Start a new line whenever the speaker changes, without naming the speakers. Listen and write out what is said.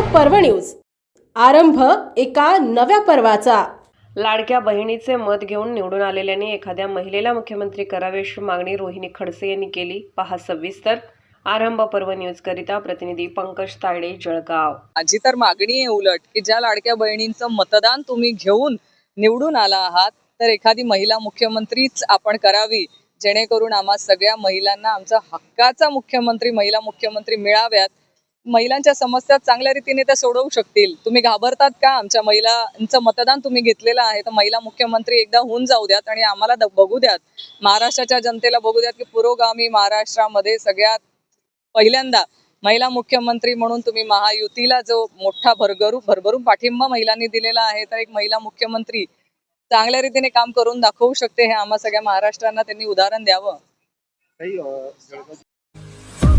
पर्व न्यूज. आरंभ एका नव्या पर्वाचा.
लाडक्या बहिणीचे मत घेऊन निवडून आलेल्यांनी एखाद्या महिलेला मुख्यमंत्री करावे अशी मागणी रोहिणी खडसे यांनी केली. पहा सविस्तर आरंभ पर्व न्यूज करिता प्रतिनिधी पंकज तायडे जळगाव.
माझी तर मागणी आहे उलट की ज्या लाडक्या बहिणींचं मतदान तुम्ही घेऊन निवडून आला आहात तर एखादी महिला मुख्यमंत्रीच आपण करावी जेणेकरून आम्हा सगळ्या महिलांना आमचा हक्काचा मुख्यमंत्री महिला मुख्यमंत्री मिळाव्यात महिलांच्या समस्या चांगल्या रीतीने त्या सोडवू शकतील. तुम्ही घाबरतात का? आमच्या महिलांचं मतदान तुम्ही घेतलेलं आहे. तर महिला मुख्यमंत्री एकदा होऊन जाऊ द्यात आणि आम्हाला बघू द्यात. महाराष्ट्राच्या जनतेला बघू द्यात की पुरोगामी महाराष्ट्रामध्ये सगळ्यात पहिल्यांदा महिला मुख्यमंत्री म्हणून तुम्ही महायुतीला जो मोठा भरगरू भरभरून पाठिंबा महिलांनी दिलेला आहे तर एक महिला मुख्यमंत्री चांगल्या रीतीने काम करून दाखवू शकते हे आम्हा सगळ्या महाराष्ट्रांना त्यांनी उदाहरण द्यावं.